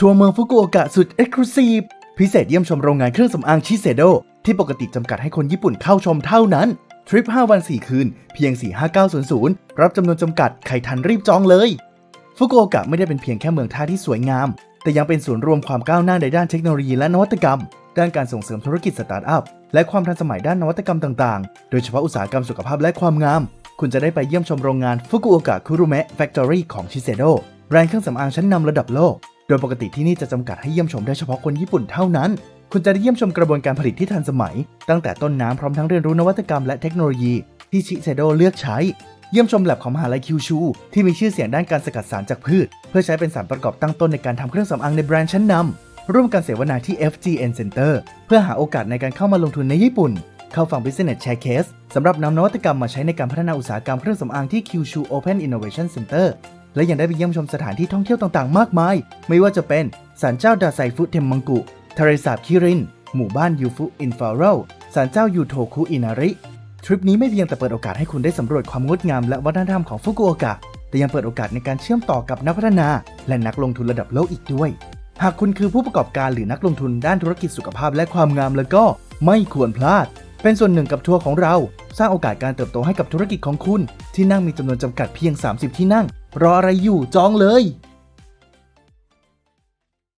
ทัวร์เมืองฟุกุโอกะสุดเอ็กซ์คลูซีฟพิเศษเยี่ยมชมโรงงานเครื่องสำอางชิเซโด ที่ปกติจำกัดให้คนญี่ปุ่นเข้าชมเท่านั้น ทริป 5 วัน 4 คืน เพียง 45900 รับจำนวนจำกัด ใครทันรีบจองเลย ฟุกุโอกะไม่ได้เป็นเพียงแค่เมืองท่าที่สวยงาม แต่ยังเป็นศูนย์รวมความก้าวหน้าในด้านเทคโนโลยีและนวัตกรรม ด้านการส่งเสริมธุรกิจสตาร์ทอัพ และความทันสมัยด้านนวัตกรรมต่างๆ โดยเฉพาะอุตสาหกรรมสุขภาพและความงาม คุณจะได้ไปเยี่ยมชมโรงงานฟุกุโอกะคุรุเมะแฟคทอรี่ของชิเซโดแบรนด์เครื่องสำอางชั้นนำระดับโลก โดยปกติที่นี่จะจำกัดให้เยี่ยมชมได้เฉพาะคนญี่ปุ่นเท่านั้น คุณจะได้เยี่ยมชมกระบวนการผลิตที่ทันสมัย ตั้งแต่ต้นน้ำพร้อมทั้งเรียนรู้นวัตกรรมและเทคโนโลยีที่ชิเซโดเลือกใช้ เยี่ยมชมแลบของมหาลัยคิวชู ที่มีชื่อเสียงด้านการสกัดสารจากพืช เพื่อใช้เป็นสารประกอบตั้งต้นในการทำเครื่องสำอางในแบรนด์ชั้นนำร่วมกันเสวนาที่ FGN Center เพื่อหาโอกาสในการเข้ามาลงทุนในญี่ปุ่น เข้าฟัง Business Showcase สำหรับนำนวัตกรรมมาใช้ในการพัฒนาอุตสาหกรรมเครื่องสำอางที่ Kyushu Open Innovation Center และยังได้ไปเยี่ยมชมสถานที่ท่องเที่ยวต่างๆ มากมาย ไม่ว่าจะเป็นศาลเจ้าดาไซฟุเทมมังกุ ทะเลสาบคิริน หมู่บ้านยูฟุอินฟาโรศาลเจ้ายูโทคุอินาริ ทริปนี้ไม่เพียงแต่เปิดโอกาสให้คุณได้สำรวจความงดงามและวัฒนธรรมของฟุกุโอกะ แต่ยังเปิดโอกาสในการเชื่อมต่อกับนักพัฒนา และนักลงทุนระดับโลกอีกด้วย หากคุณคือผู้ประกอบการหรือนักลงทุนด้านธุรกิจสุขภาพและความงามแล้วก็ไม่ควรพลาด เป็นส่วนหนึ่งกับทัวร์ของเรา สร้างโอกาสการเติบโตให้กับธุรกิจของคุณ ที่นั่งมีจำนวนจำกัดเพียง 30 ที่นั่ง รออะไรอยู่จองเลย